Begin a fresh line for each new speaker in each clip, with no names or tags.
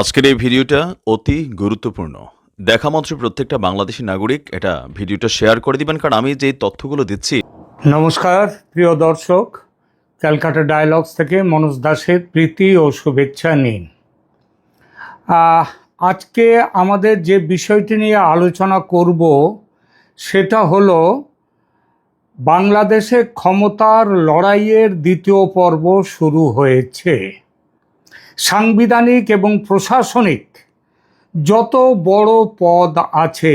আজকের এই ভিডিওটা অতি গুরুত্বপূর্ণ। দেখা মাত্র প্রত্যেকটা বাংলাদেশি নাগরিক এটা ভিডিওটা শেয়ার করে দিবেন, কারণ আমি যে তথ্যগুলো দিচ্ছি।
নমস্কার, প্রিয় দর্শক, ক্যালকাটা ডায়ালগস থেকে মনোজ দাসের প্রীতি ও শুভেচ্ছা নিন। আজকে আমাদের যে বিষয়টি নিয়ে আলোচনা করব, সেটা হলো বাংলাদেশে ক্ষমতার লড়াইয়ের দ্বিতীয় পর্ব শুরু হয়েছে। সাংবিধানিক এবং প্রশাসনিক যত বড় পদ আছে,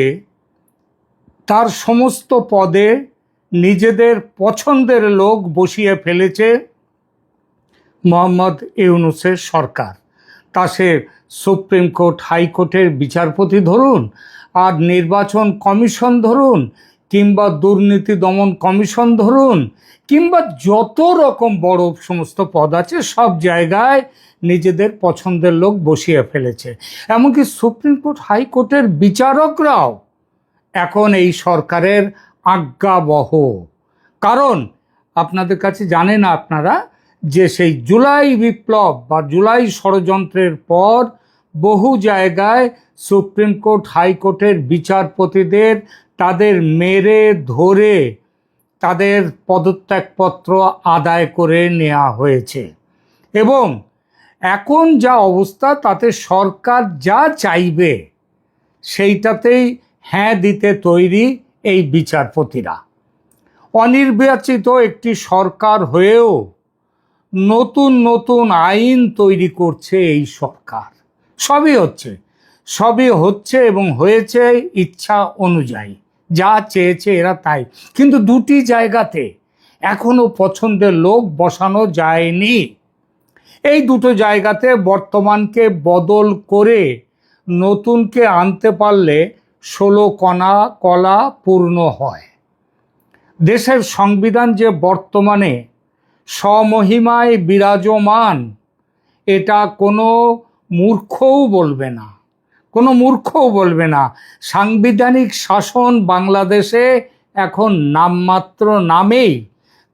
তার সমস্ত পদে নিজেদের পছন্দের লোক বসিয়ে ফেলেছে মোহাম্মদ ইউনুসের সরকার। তা সে সুপ্রিম কোর্ট হাইকোর্টের বিচারপতি ধরুন, আর নির্বাচন কমিশন ধরুন কিংবা দুর্নীতি দমন কমিশন ধরুন, কিংবা যত রকম বড় সমস্ত পদ আছে, সব জায়গায় নিজেদের পছন্দের লোক বসিয়ে ফেলেছে। এমনকি সুপ্রিম কোর্ট হাইকোর্টের বিচারকরাও এখন এই সরকারের আজ্ঞাবহ। কারণ আপনাদের কাছে জানেন আপনারা যে সেই জুলাই বিপ্লব বা জুলাই ষড়যন্ত্রের পর বহু জায়গায় সুপ্রিম কোর্ট হাইকোর্টের বিচারপতিদের তাদের মেরে ধরে তাদের পদত্যাগপত্র আদায় করে নেওয়া হয়েছে। এবং এখন যা অবস্থা, তাতে সরকার যা চাইবে, সেইটাতেই হ্যাঁ দিতে তৈরি এই বিচারপতিরা। অনির্বাচিত একটি সরকার হয়েও নতুন নতুন আইন তৈরি করছে এই সরকার। সবই হচ্ছে সবই হচ্ছে এবং হয়েছে ইচ্ছা অনুযায়ী। যা চেয়েছে এরা তাই। কিন্তু দুটি জায়গাতে এখনও পছন্দের লোক বসানো যায়নি। এই দুটো জায়গাতে বর্তমানকে বদল করে নতুনকে আনতে পারলে ষোলো কণা কলা পূর্ণ হয়। দেশের সংবিধান যে বর্তমানে স্বমহিমায় বিরাজমান, এটা কোনো মূর্খও বলবে না। কোনো মূর্খও বলবে না। সাংবিধানিক শাসন বাংলাদেশে এখন নামমাত্র নামেই।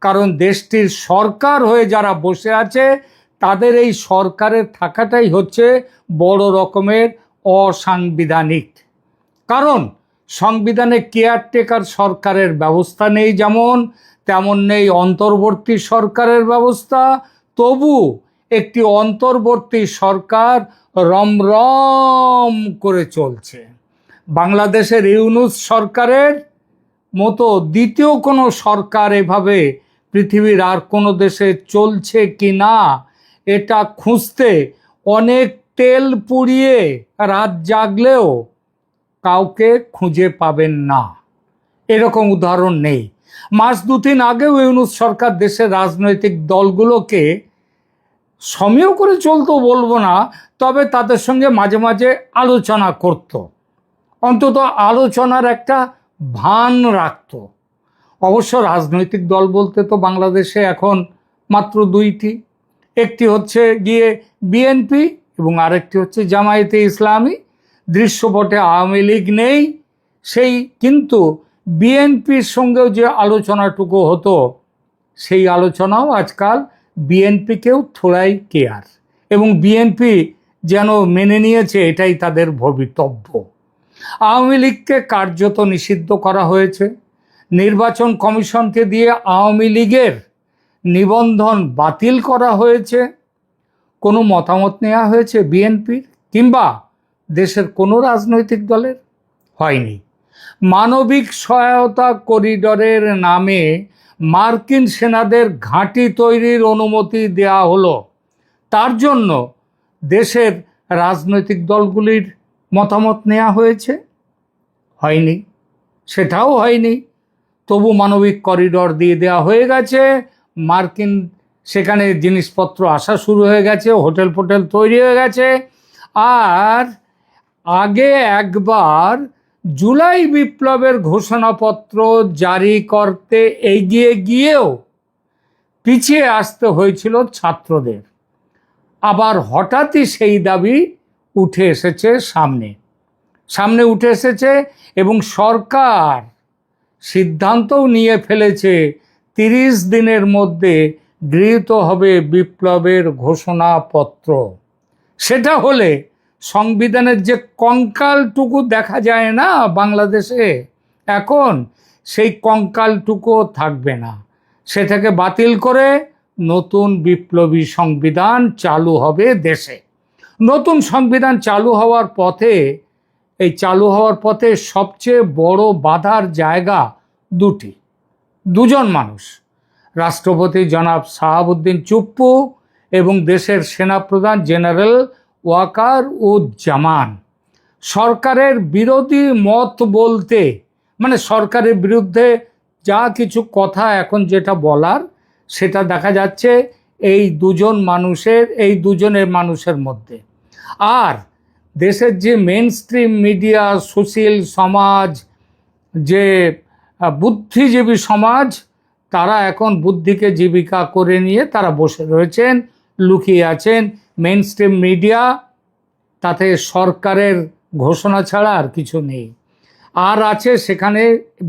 কারণ দেশটির সরকার হয়ে যারা বসে আছে, তাদের এই সরকারের থাকাটাই হচ্ছে বড় রকমের অসাংবিধানিক। কারণ সংবিধানে কেয়ারটেকার সরকারের ব্যবস্থা নেই যেমন, তেমন নেই অন্তর্বর্তী সরকারের ব্যবস্থা। তবু একটি অন্তর্বর্তী সরকার রমরম করে চলছে। বাংলাদেশের ইউনুস সরকারের মতো দ্বিতীয় কোনো সরকার এভাবে পৃথিবীর আর কোনো দেশে চলছে কি না, এটা খুঁজতে অনেক তেল পুড়িয়ে রাত জাগলেও কাউকে খুঁজে পাবেন না। এরকম উদাহরণ নেই। মাস দু তিন আগেও ইউনুস সরকার দেশের রাজনৈতিক দলগুলোকে সমীহ করে চলতো বলব না, তবে তাদের সঙ্গে মাঝে মাঝে আলোচনা করত। অন্তত আলোচনার একটা ভান রাখত। অবশ্য রাজনৈতিক দল বলতে তো বাংলাদেশে এখন মাত্র দুইটি। একটি হচ্ছে গিয়ে বিএনপি এবং আরেকটি হচ্ছে জামায়াতে ইসলামী। দৃশ্যপটে আওয়ামী লীগ নেই, সেই কিন্তু বিএনপির সঙ্গেও যে আলোচনাটুকু হতো, সেই আলোচনাও আজকাল বিএনপিকেও থোড়াই কেয়ার এবং বিএনপি যেন মেনে নিয়েছে এটাই তাদের ভবিতব্য। আওয়ামী লীগকে কার্যত নিষিদ্ধ করা হয়েছে। নির্বাচন কমিশনকে দিয়ে আওয়ামী লীগের নিবন্ধন বাতিল করা হয়েছে। কোনো মতামত নেওয়া হয়েছে বিএনপির কিংবা দেশের কোনো রাজনৈতিক দলের? হয়নি। মানবিক সহায়তা করিডরের নামে মার্কিন সেনাদের ঘাঁটি তৈরির অনুমতি দেয়া হলো। তার জন্য দেশের রাজনৈতিক দলগুলির মতামত নেওয়া হয়েছে। হয়নি। সেটাও হয়নি। তবু মানবিক করিডর দিয়ে দেওয়া হয়ে গেছে। মার্কিন সেখানে জিনিসপত্র আসা শুরু হয়ে গেছে হোটেল ফোটেল তৈরি হয়ে গেছে। আর আগে একবার জুলাই বিপ্লবের ঘোষণাপত্র জারি করতে এগিয়ে গিয়েও পিছিয়ে আসতে হয়েছিল ছাত্রদের। আবার হঠাৎই সেই দাবি উঠে এসেছে সামনে। সামনে উঠে এসেছে এবং সরকার সিদ্ধান্তও নিয়ে ফেলেছে, তিরিশ দিনের মধ্যে গৃহীত হবে বিপ্লবের ঘোষণাপত্র। সেটা হলে সংবিধানের যে কঙ্কালটুকু দেখা যায় না বাংলাদেশে, এখন সেই কঙ্কালটুকুও থাকবে না। সেটাকে বাতিল করে নতুন বিপ্লবী সংবিধান চালু হবে দেশে। নতুন সংবিধান চালু হওয়ার পথে, এই চালু হওয়ার পথে সবচেয়ে বড় বাধার জায়গা দুটি। দুজন মানুষ, রাষ্ট্রপতি জনাব শাহাবুদ্দিন চুপ্পু এবং দেশের সেনাপ্রধান জেনারেল ওয়াকার উজ্জামান সরকারের বিরোধী মত বলতে মানে সরকারের বিরুদ্ধে যা কিছু কথা এখন যেটা বলার, সেটা দেখা যাচ্ছে এই দুজন মানুষের, এই দুজনের মানুষের মধ্যে। আর দেশের যে মেন স্ট্রিম মিডিয়া সুশীল সমাজ, যে বুদ্ধিজীবী সমাজ, তারা এখন বুদ্ধিকে জীবিকা করে নিয়ে তারা বসে রয়েছেন। লুকিয়ে আছেন। মেন স্ট্রিম মিডিয়া তাতে সরকারের ঘোষণা ছাড়া আর কিছু নেই। আর আছে সেখানে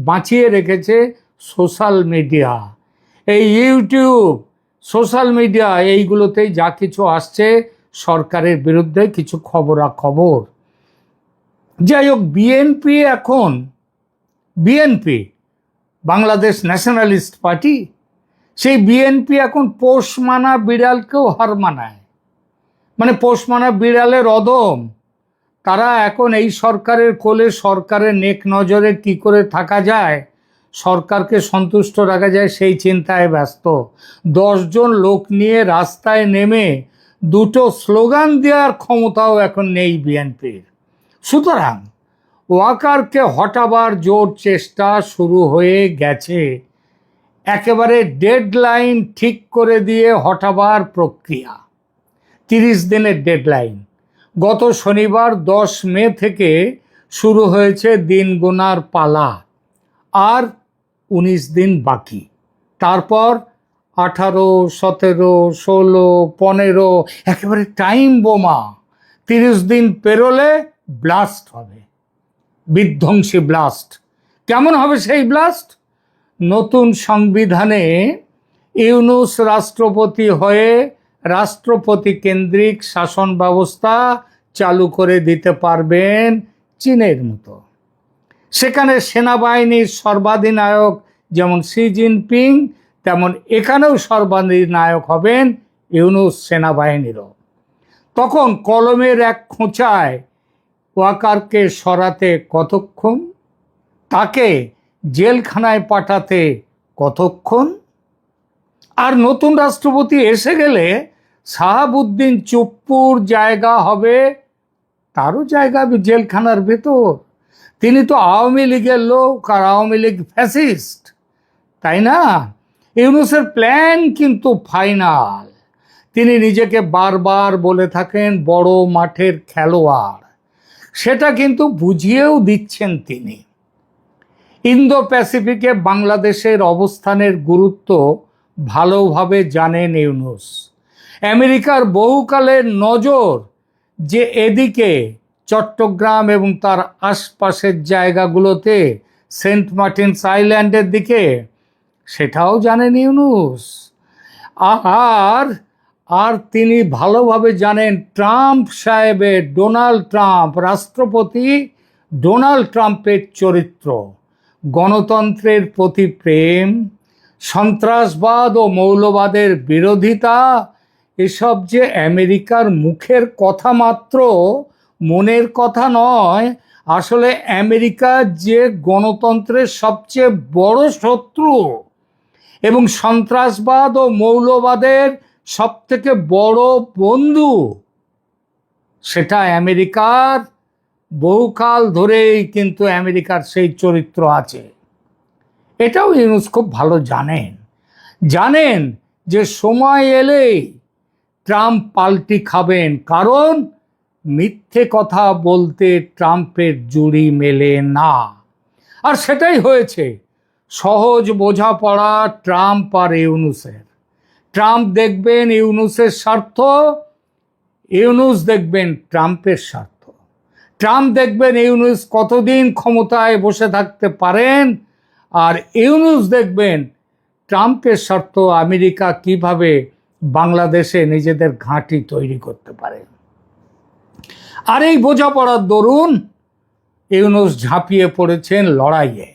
বাঁচিয়ে রেখেছে সোশ্যাল মিডিয়া এই ইউটিউব সোশ্যাল মিডিয়া এইগুলোতেই যা কিছু আসছে সরকারের বিরুদ্ধে কিছু খবরাখবর। যাই হোক বিএনপি এখন বিএনপি বাংলাদেশ ন্যাশনালিস্ট পার্টি সেই বিএনপি এখন পোষ মানা বিড়ালকেও হার মানায়। মানে পোষ মানা বিড়ালের অদম। তারা এখন এই সরকারের কোলে, সরকারের নেক নজরে কি করে থাকা যায়, সরকারকে সন্তুষ্ট রাখা যায় সেই চিন্তায় ব্যস্ত। দশজন লোক নিয়ে রাস্তায় নেমে দুটো স্লোগান দেওয়ার ক্ষমতাও এখন নেই বিএনপির সুতরাং ওয়াকারকে হটাবার জোর চেষ্টা শুরু হয়ে গেছে। একেবারে ডেডলাইন ঠিক করে দিয়ে হটাবার প্রক্রিয়া। তিরিশ দিনের ডেডলাইন গত শনিবার দশ মে থেকে শুরু হয়েছে দিন গোনার পালা। আর উনিশ দিন বাকি। তারপর আঠারো, সতেরো, ষোলো, পনেরো, একেবারে টাইম বোমা। তিরিশ দিন পেরোলে ব্লাস্ট হবে। বিধ্বংসী ব্লাস্ট কেমন হবে সেই ব্লাস্ট নতুন সংবিধানে ইউনুস রাষ্ট্রপতি হয়ে রাষ্ট্রপতি কেন্দ্রিক শাসন ব্যবস্থা চালু করে দিতে পারবেন চীনের মতো। সেখানে সেনাবাহিনীর সর্বাধিনায়ক যেমন শি জিনপিং, তেমন এখানেও সর্বাধিনায়ক হবেন ইউনুস সেনাবাহিনীরও। তখন কলমের এক খোঁচায় ওয়াকারকে সরাতে কতক্ষণ? তাকে জেলখানায় পাঠাতে কতক্ষণ? আর নতুন রাষ্ট্রপতি এসে গেলে শাহাবুদ্দিন চুপ্পুর জায়গা হবে তারও জায়গা জেলখানার ভেতর। তিনি তো আওয়ামী লীগের লোক আর আওয়ামী লীগ ফ্যাসিস্ট, তাই না? ইউনুসের প্ল্যান কিন্তু ফাইনাল। তিনি নিজেকে বারবার বলে থাকেন, বড় মাঠের খেলোয়াড়। সেটা কিন্তু বুঝিয়েও দিচ্ছেন তিনি। ইন্দো প্যাসিফিকে বাংলাদেশের অবস্থানের গুরুত্ব ভালোভাবে জানেন ইউনুস আমেরিকার বহুকালের নজর যে এদিকে চট্টগ্রাম এবং তার আশপাশের জায়গাগুলোতে সেন্ট মার্টিনস আইল্যান্ডের দিকে, সেটাও জানেন ইউনুস আর আর তিনি ভালোভাবে জানেন ট্রাম্প সাহেবের ডোনাল্ড ট্রাম্প রাষ্ট্রপতি ডোনাল্ড ট্রাম্পের চরিত্র। গণতন্ত্রের প্রতি প্রেম, সন্ত্রাসবাদ ও মৌলবাদের বিরোধিতা, এসব যে আমেরিকার মুখের কথা মাত্র, মনের কথা নয়, আসলে আমেরিকা যে গণতন্ত্রের সবচেয়ে বড় শত্রু এবং সন্ত্রাসবাদ ও মৌলবাদের সবথেকে বড় বন্ধু, সেটা আমেরিকার বহুকাল ধরেই কিন্তু আমেরিকার সেই চরিত্র আছে। এটাও ইউনুস খুব ভালো জানেন। জানেন যে সময় এলেই ট্রাম্প পাল্টি খাবেন, কারণ মিথ্যে কথা বলতে ট্রাম্পের জুড়ি মেলে না। আর সেটাই হয়েছে। সহজ বোঝাপড়া ট্রাম্প আর ইউনুসের। ট্রাম্প দেখবেন ইউনুসের স্বার্থ, ইউনুস দেখবেন ট্রাম্পের স্বার্থ। ট্রাম্প দেখবেন ইউনুস কতদিন ক্ষমতায় বসে থাকতে পারেন? আর ইউনুস দেখবেন ট্রাম্পের স্বার্থ আমেরিকা কীভাবে বাংলাদেশে নিজেদের ঘাঁটি তৈরি করতে পারে? আর এই বোঝাপড়ার দরুন ইউনুস ঝাঁপিয়ে পড়েছেন লড়াইয়ে।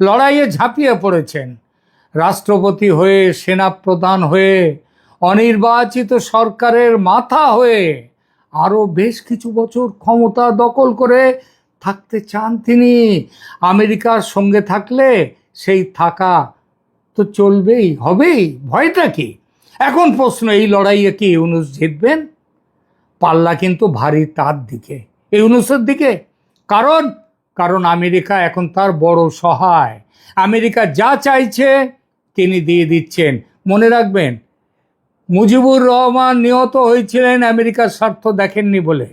লড়াইয়ে ঝাঁপিয়ে পড়েছেন। রাষ্ট্রপতি হয়ে, সেনাপ্রধান হয়ে, অনির্বাচিত সরকারের মাথা হয়ে আরও বেশ কিছু বছর ক্ষমতা দখল করে থাকতে চান তিনি। আমেরিকার সঙ্গে থাকলে সেই থাকা তো চলবেই, হবেই, ভয়টা কি? এখন প্রশ্ন, এই লড়াইয়ে কি ইউনুস জিতবেন? পাল্লা কিন্তু ভারী তার দিকে। ইউনুসের দিকে? কারণ কারণ আমেরিকা এখন তার বড় সহায়। আমেরিকা যা চাইছে তিনি দিয়ে দিচ্ছেন। মনে রাখবেন মুজিবুর রহমান নিহত হয়েছিলেন, আমেরিকার স্বার্থ দেখেননি বলে।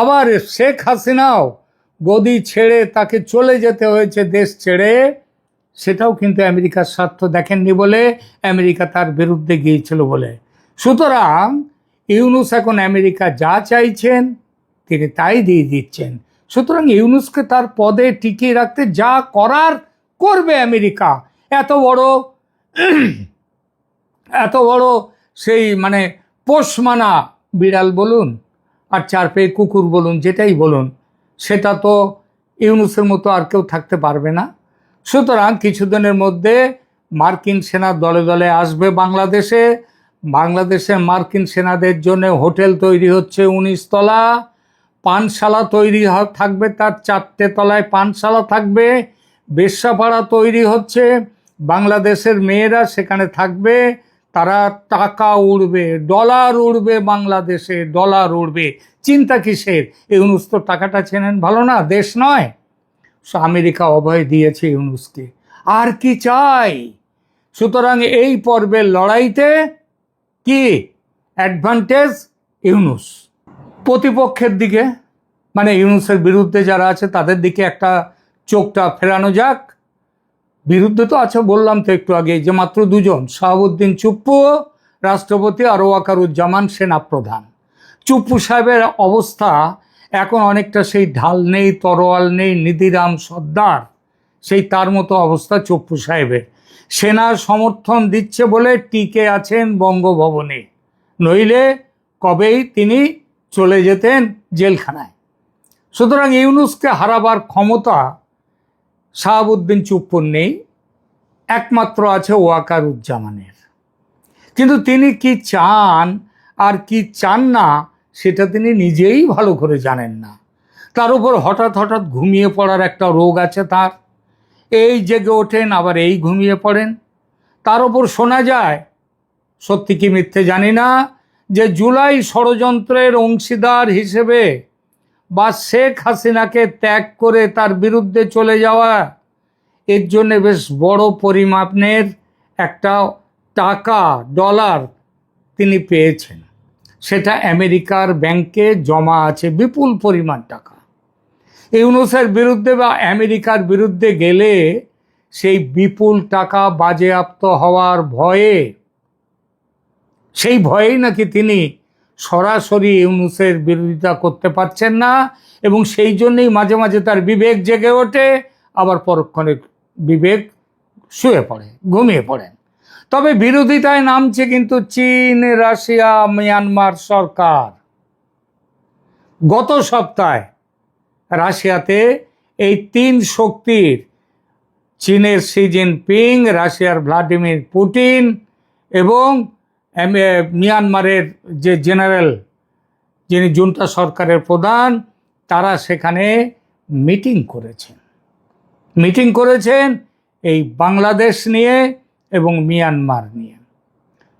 আবার শেখ হাসিনাও গদি ছেড়ে তাকে চলে যেতে হয়েছে দেশ ছেড়ে, সেটাও কিন্তু আমেরিকার স্বার্থ দেখেননি বলে আমেরিকা তার বিরুদ্ধে গিয়েছিল বলে। সুতরাং ইউনুস এখন আমেরিকা যা চাইছেন, তিনি তাই দিয়ে দিচ্ছেন। সুতরাং ইউনুসকে তার পদে টিকিয়ে রাখতে যা করার করবে আমেরিকা। এত বড় এত বড় সেই মানে পোষমানা বিড়াল বলুন আর চার পেয়ে কুকুর বলুন, যেটাই বলুন, সেটা তো ইউনুসের মতো আর কেউ থাকতে পারবে না। সুতরাং কিছুদিনের মধ্যে মার্কিন সেনা দলে দলে আসবে বাংলাদেশে। বাংলাদেশের মার্কিন সেনাদের জন্য হোটেল তৈরি হচ্ছে উনিশ তলা পানশালা তৈরি থাকবে তার চারটে তলায় পানশালা থাকবে। বেশ্যাপাড়া তৈরি হচ্ছে। বাংলাদেশের মেয়েরা সেখানে থাকবে। তারা টাকা উড়বে ডলার উড়বে বাংলাদেশে ডলার উড়বে। চিন্তা কিসের? ইউনুস তো টাকাটা চেনেন, ভালো না, দেশ নয়। আমেরিকা অভয় দিয়েছে ইউনুসকে। আর কি চাই? সুতরাং এই পর্বের লড়াইতে কি অ্যাডভান্টেজ ইউনুস। প্রতিপক্ষের দিকে মানে ইউনুসের বিরুদ্ধে যারা আছে, তাদের দিকে একটা চোখটা ফেরানো যাক। বিরুদ্ধে তো আছে, বললাম তো একটু আগে যে মাত্র দুজন, শাহাবুদ্দিন চুপ্পু, রাষ্ট্রপতি আর ওয়াকারুজ্জামান সেনাপ্রধান। চুপ্পু সাহেবের অবস্থা এখন অনেকটা সেই ঢাল নেই, তরোয়াল নেই, নিধিরাম সর্দার, সেই তার মতো অবস্থা চুপ্পু সাহেবের। সেনা সমর্থন দিচ্ছে বলে টিকে আছেন বঙ্গভবনে, নইলে কবেই তিনি চলে যেতেন জেলখানায়। সুতরাং ইউনুসকে হারাবার ক্ষমতা শাহাবুদ্দিন চুপ্পুর নেই, একমাত্র আছে ওয়াকার উজ্জামানের কিন্তু তিনি কি চান আর কি চান না, সেটা তিনি নিজেই ভালো করে জানেন না। তার উপর হঠাৎ হঠাৎ ঘুমিয়ে পড়ার একটা রোগ আছে তার। এই জেগে ওঠেন, আবার এই ঘুমিয়ে পড়েন। তার উপর শোনা যায়, সত্যি কি মিথ্যে জানি না, যে জুলাই ষড়যন্ত্রের অংশীদার হিসেবে বা শেখ হাসিনাকে ত্যাগ করে তার বিরুদ্ধে চলে যাওয়া, এর জন্যে বেশ বড় পরিমাপের একটা টাকা, ডলার তিনি পেয়েছেন। সেটা আমেরিকার ব্যাংকে জমা আছে বিপুল পরিমাণ টাকা। ইউনুসের বিরুদ্ধে বা আমেরিকার বিরুদ্ধে গেলে সেই বিপুল টাকা বাজেয়াপ্ত হওয়ার ভয়ে, সেই ভয়েই নাকি তিনি সরাসরি ইউনুসের বিরোধিতা করতে পারছেন না এবং সেই জন্যই মাঝে মাঝে তার বিবেক জেগে ওঠে, আবার পরক্ষণে বিবেক শুয়ে পড়ে, ঘুমিয়ে পড়েন তবে বিরোধিতায় নামছে কিন্তু চীন, রাশিয়া, মিয়ানমার সরকার। গত সপ্তাহে রাশিয়াতে এই তিন শক্তির, চীনের শি জিনপিং, রাশিয়ার ভ্লাদিমির পুতিন এবং মিয়ানমারের যে জেনারেল, যিনি জুন্টা সরকারের প্রধান, তারা সেখানে মিটিং করেছেন। মিটিং করেছেন এই বাংলাদেশ নিয়ে এবং মিয়ানমার নিয়ে।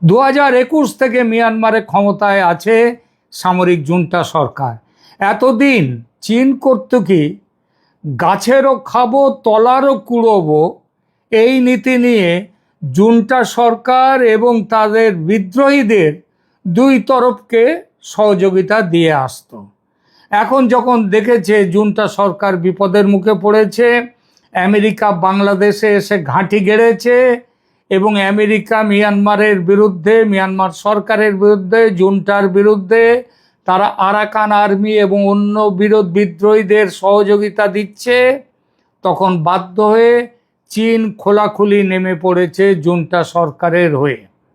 দু হাজার একুশ থেকে মিয়ানমারে ক্ষমতায় আছে সামরিক জুন্টা সরকার। এতদিন চীন করতো কি গাছেরও খাব, তলারও কুড়োবো, এই নীতি নিয়ে জুন্টা সরকার এবং তাদের বিদ্রোহীদের দুই তরফকে সহযোগিতা দিয়ে আসতো। এখন যখন দেখেছে জুন্টা সরকার বিপদের মুখে পড়েছে, আমেরিকা, বাংলাদেশে এসে ঘাঁটি গেড়েছে এবং আমেরিকা, মিয়ানমারের বিরুদ্ধে, মিয়ানমার সরকারের বিরুদ্ধে, জুন্টার বিরুদ্ধে তারা আরাকান আর্মি এবং অন্য বিরোধ বিদ্রোহীদের সহযোগিতা দিচ্ছে, তখন বাধ্য হয়ে চীন খোলাখুলি নেমে পড়েছে জুনটা সরকারের হয়ে।